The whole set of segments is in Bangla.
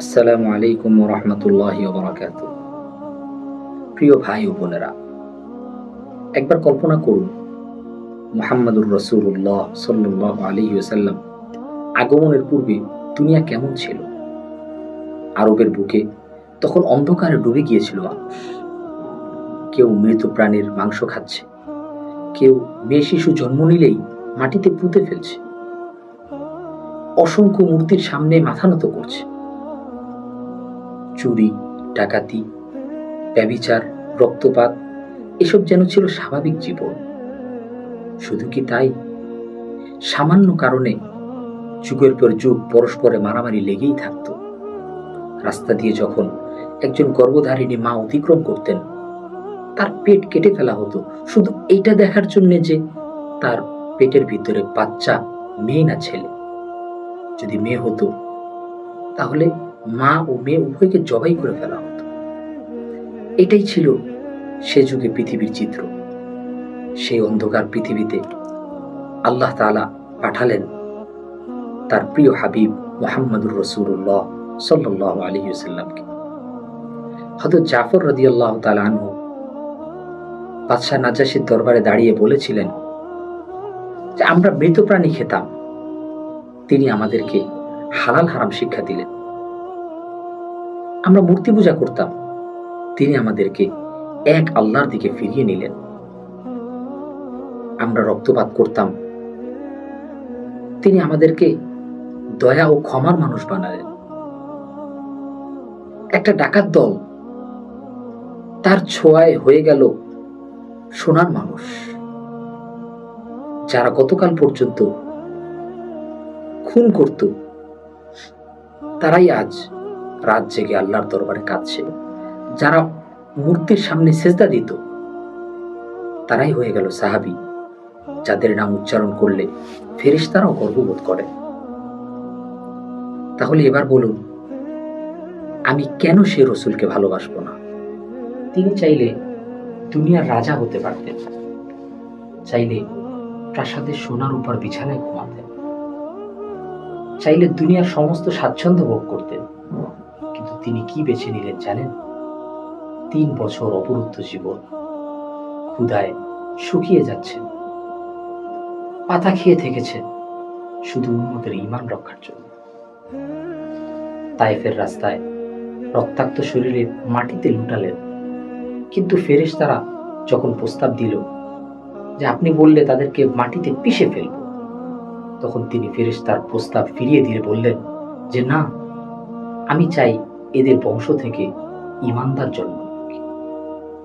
আসসালামু আলাইকুম রহমতুল্লাহ বরাকাত প্রিয় ভাই ও বোনেরা, একবার কল্পনা করুন, মোহাম্মদুর রসুল্লাহ সাল্লাহ আলী সাল্লাম আগমনের পূর্বে দুনিয়া কেমন ছিল? আরবের বুকে তখন অন্ধকারে ডুবে গিয়েছিল মানুষ। কেউ মৃত প্রাণীর মাংস খাচ্ছে। কেউ মেয়ে শিশু জন্ম নিলেই মাটিতে পুঁতে ফেলছে। অসংখ্য মূর্তির সামনে মাথা নত করছে। চুরি, ডাকাতি ব্যবিচার রক্তপাত, এসব যেন ছিল স্বাভাবিক জীবন। শুধু কি তাই? সামান্য কারণে যুগের পর যুগ পরস্পরে মারামারি লেগেই থাকত। রাস্তা দিয়ে যখন একজন গর্ভধারিণী মা অতিক্রম করতেন তার পেট কেটে ফেলা হতো। শুধু এইটা দেখার জন্য যে তার পেটের ভিতরে বাচ্চা, মেয়ে না ছেলে। যদি মেয়ে হতো, তাহলে মা ও মেয়ে উভয়কে জবাই করে ফেলা হতো। এটাই ছিল সে যুগে পৃথিবীর চিত্র। সেই অন্ধকার পৃথিবীতে আল্লাহ তাআলা পাঠালেন তার প্রিয় হাবিব মোহাম্মদুর রসুল্লাহ সাল্লাহ আলী সাল্লামকে হয়তো জাফর রদি আল্লাহ আনহু বাদশাহ নাজাসির দরবারে দাঁড়িয়ে বলেছিলেন যে, আমরা মৃত প্রাণী খেতাম। তিনি আমাদেরকে হালাল হারাম শিক্ষা দিলেন। আমরা মূর্তি পূজা করতাম। তিনি আমাদেরকে এক আল্লাহর দিকে ফিরিয়ে নিলেন। আমরা রক্তপাত করতাম। তিনি আমাদেরকে দয়া ও ক্ষমার মানুষ বানালেন। একটা ডাকাত দল তার ছোঁয়ায় হয়ে গেল সোনার মানুষ, যারা গতকাল পর্যন্ত খুন করত, তারাই আজ রাত জেগে আল্লাহর দরবারে কাঁদছে যারা মূর্তির সামনে সেজদা দিত, তারাই হয়ে গেল সাহাবি, যাদের নাম উচ্চারণ করলে ফেরেশতারাও গর্ববোধ করে। তাহলে এবার বলুন, আমি কেন সে রসুলকে ভালোবাসবো না? তিনি চাইলে দুনিয়ার রাজা হতে পারতেন। চাইলে প্রাসাদের সোনার উপর বিছানায় ঘুমাতেন। চাইলে দুনিয়ার সমস্ত স্বাচ্ছন্দ্য ভোগ করতেন। কিন্তু তিনি কি বেছে নিলেন জানেন? তিন বছর অবরুদ্ধ জীবন। ক্ষুধায় শুকিয়ে যাচ্ছেন। পাতা খেয়ে থেকেছেন। শুধু উন্মতের ইমান রক্ষার জন্য। তাইফের রাস্তায় রক্তাক্ত শরীরে মাটিতে লুটালেন কিন্তু ফেরেশ তারা যখন প্রস্তাব দিল যে আপনি বললে তাদেরকে মাটিতে পিষে ফেলব, তখন তিনি ফেরেশ তার প্রস্তাব ফিরিয়ে দিয়ে বললেন যে না, আমি চাই এদের বংশ থেকে ইমানদার জন্ম।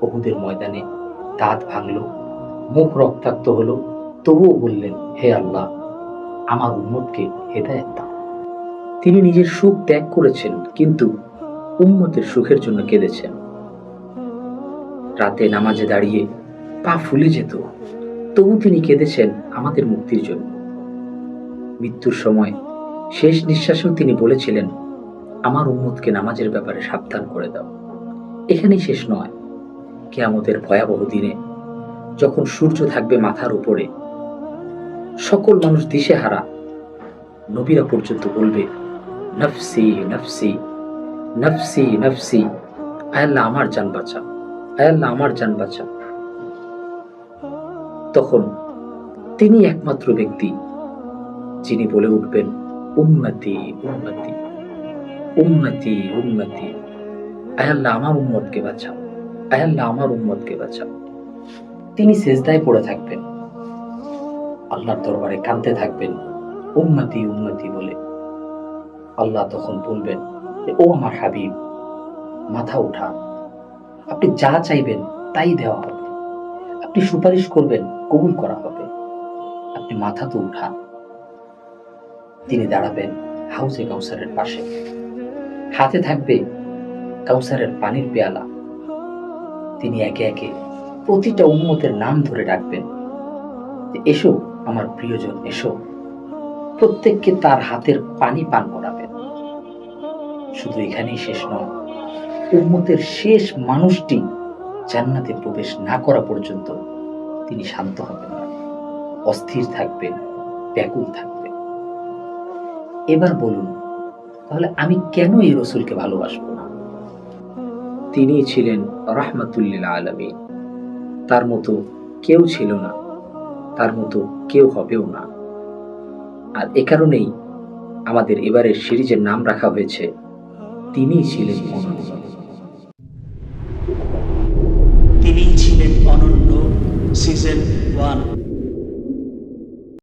বহুদের ময়দানে দাঁত ভাঙল, মুখ রক্তাক্ত হলো, তবুও বললেন, হে আল্লাহ, আমার উম্মতকে হেদায়ত দাও তিনি নিজের সুখ ত্যাগ করেছেন, কিন্তু উম্মতের সুখের জন্য কেঁদেছেন রাতে নামাজে দাঁড়িয়ে পা ফুলে যেত, তবু তিনি কেঁদেছেন আমাদের মুক্তির জন্য। মৃত্যুর সময় শেষ নিঃশ্বাসেও তিনি বলেছিলেন, আমার উম্মতকে নামাজের ব্যাপারে সাবধান করে দাও। এখানেই শেষ নয়। কেয়ামতের ভয়াবহ দিনে যখন সূর্য থাকবে মাথার উপরে, সকল মানুষ দিশেহারা। নবীরা পর্যন্ত বলবে, নফসি নফসি নফসি নফসি। আয়াল্লাহ আমার জান বাঁচা। আয়াল্লাহ আমার জান বাঁচা তখন তিনি একমাত্র ব্যক্তি, যিনি বলে উঠবেন উন্নতি উন্নতি উন্নতি উন্নতি আয়াল্লাহ আমার উম্মতকে বাঁচাও। আয়াল্লাহ আমার উম্মতকে বাঁচাও। তিনি সেজদায় পড়ে থাকবেন। আল্লাহর দরবারে কাঁদতে থাকবেন। উন্নতি উন্নতি বলে। আল্লাহ তখন বলবেন ও আমার হাবিব, মাথা উঠা। আপনি যা চাইবেন তাই দেওয়া হবে। আপনি সুপারিশ করবেন, কবুল করা হবে। আপনি মাথা তো উঠান তিনি দাঁড়াবেন হাউসে কাউসারের পাশে। হাতে থাকবে কাউসারের পানির পেয়ালা। তিনি একে একে প্রতিটা উন্মতের নাম ধরে ডাকবেন এসো, আমার প্রিয়জন, এসো। প্রত্যেককে তার হাতের পানি পান করাবেন। শুধু এখানেই শেষ নয় উম্মতের শেষ মানুষটি জান্নাতে প্রবেশ না করা পর্যন্ত তিনি শান্ত হবেন না। অস্থির থাকবেন, ব্যাকুল থাকবেন। এবার বলুন, তাহলে আমি কেন এই রসুলকে ভালোবাসবো না? তিনি ছিলেন রাহমাতুল্লিল আলমী তার মতো কেউ ছিল না, তার মতো কেউ হবেও না। আর এ কারণেই আমাদের এবারের সিরিজের নাম রাখা হয়েছে, তিনিই ছিলেন অনন্য তিনি ছিলেন অনন্য সিজন ওয়ান